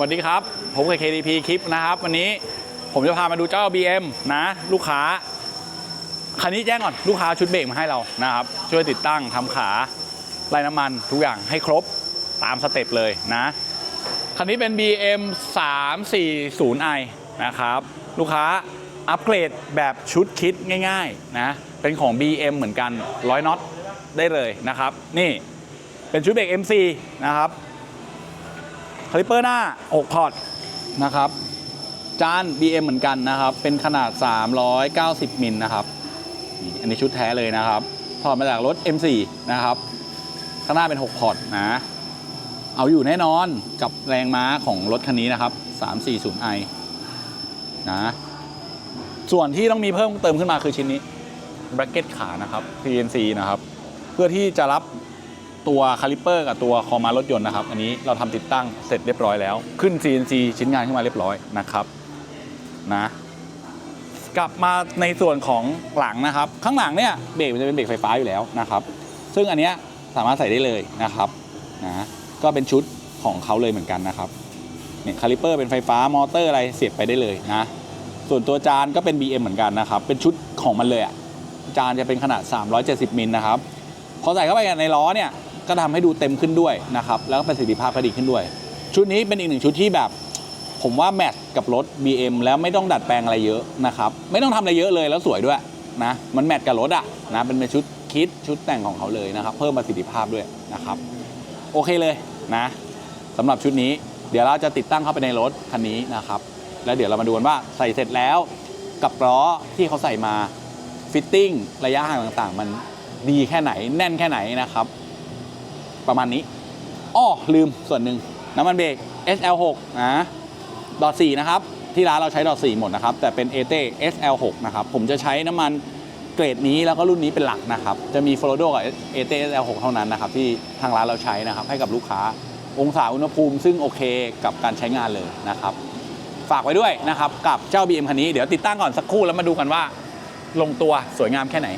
สวัสดีครับ ผมกับ KDP คลิปนะครับ วันนี้ผมจะพามาดูเจ้า BM นะ ลูกค้า คันนี้แจ้งก่อนลูกค้าชุดเบรกมาให้เรานะครับ ช่วยติดตั้งทำขาไล่น้ำมันทุกอย่างให้ครบตามสเต็ปเลยนะ คันนี้เป็น BM 340i นะครับ ลูกค้าอัปเกรดแบบชุดคิดง่ายๆนะ เป็นของ BM เหมือนกัน100น็อตได้เลยนะครับ นี่เป็นชุดเบรก MC นะครับ คลิปเปอร์หน้า 6 พอร์ตนะครับ จาน BM เหมือนกันนะครับ เป็นขนาด 390 มิลนะครับ อันนี้ชุดแท้เลยนะครับ ถอดมาจากรถ M4 นะครับ ข้างหน้าเป็น 6 พอร์ตนะ เอาอยู่แน่นอนกับแรงม้าของรถคันนี้นะครับ 340i นะ ส่วนที่ต้องมีเพิ่มเติมขึ้นมาคือชิ้นนี้แบรกเก็ตขานะครับ CNC นะครับ เพื่อที่จะรับ ตัวคาลิปเปอร์กับตัวคอมารถยนต์นะครับ อันนี้เราทำติดตั้งเสร็จเรียบร้อยแล้ว ขึ้น CNC ชิ้นงานขึ้นมาเรียบร้อยนะครับนะกลับมาในส่วนของหลังนะครับ ข้างหลังเนี่ยเบรกมันจะเป็นเบรกไฟฟ้าอยู่แล้วนะครับ ซึ่งอันเนี้ยสามารถใส่ได้เลยนะครับนะก็เป็นชุดของเขาเลยเหมือนกันนะครับเนี่ยคาลิปเปอร์เป็นไฟฟ้ามอเตอร์อะไรเสียบไปได้เลยนะส่วนตัวจานก็เป็น BM เหมือนกันนะครับ เป็นชุดของมันเลยอะจานจะเป็นขนาด 370มิลนะครับ พอใส่เข้าไปในล้อเนี่ย ก็ทำให้ดูเต็มขึ้นด้วยนะครับแล้วก็ประสิทธิภาพก็ดีขึ้นด้วย ชุดนี้เป็นอีกหนึ่งชุดที่แบบ ผมว่าแมทกับรถ BM แล้วไม่ต้องดัดแปลงอะไรเยอะนะครับไม่ต้องทำอะไรเยอะเลยแล้วสวยด้วยนะมันแมทกับรถอะนะเป็นเป็นชุดคิดชุดแต่งของเขาเลยนะครับ เพิ่มประสิทธิภาพด้วยนะครับ โอเคเลยนะสำหรับชุดนี้เดี๋ยวเราจะติดตั้งเข้าไปในรถคันนี้นะครับ แล้วเดี๋ยวเรามาดูกันว่าใส่เสร็จแล้วกับล้อที่เขาใส่มาฟิตติ้งระยะห่างต่างๆ มันดีแค่ไหนแน่นแค่ไหนนะครับ ประมาณนี้อ้อลืมส่วนหนึ่งน้ำมันเบรก SL6 นะดอท4นะครับ ที่ร้านเราใช้ดอท4หมดนะครับ แต่เป็น a t SL6 นะครับ ผมจะใช้น้ำมันเกรดนี้แล้วก็รุ่นนี้เป็นหลักนะครับ จะมี f l o r o กับ a t SL6 เท่านั้นนะครับ ที่ทางร้านเราใช้นะครับ ให้กับลูกค้าองศาอุณหภูมิ ซึ่งโอเคกับการใช้งานเลยนะครับ ฝากไว้ด้วยนะครับ กับเจ้า BM คันนี้เดี๋ยวติดตั้งก่อนสักครู่แล้วมาดูกันว่า ลงตัวสวยงามแค่ไหน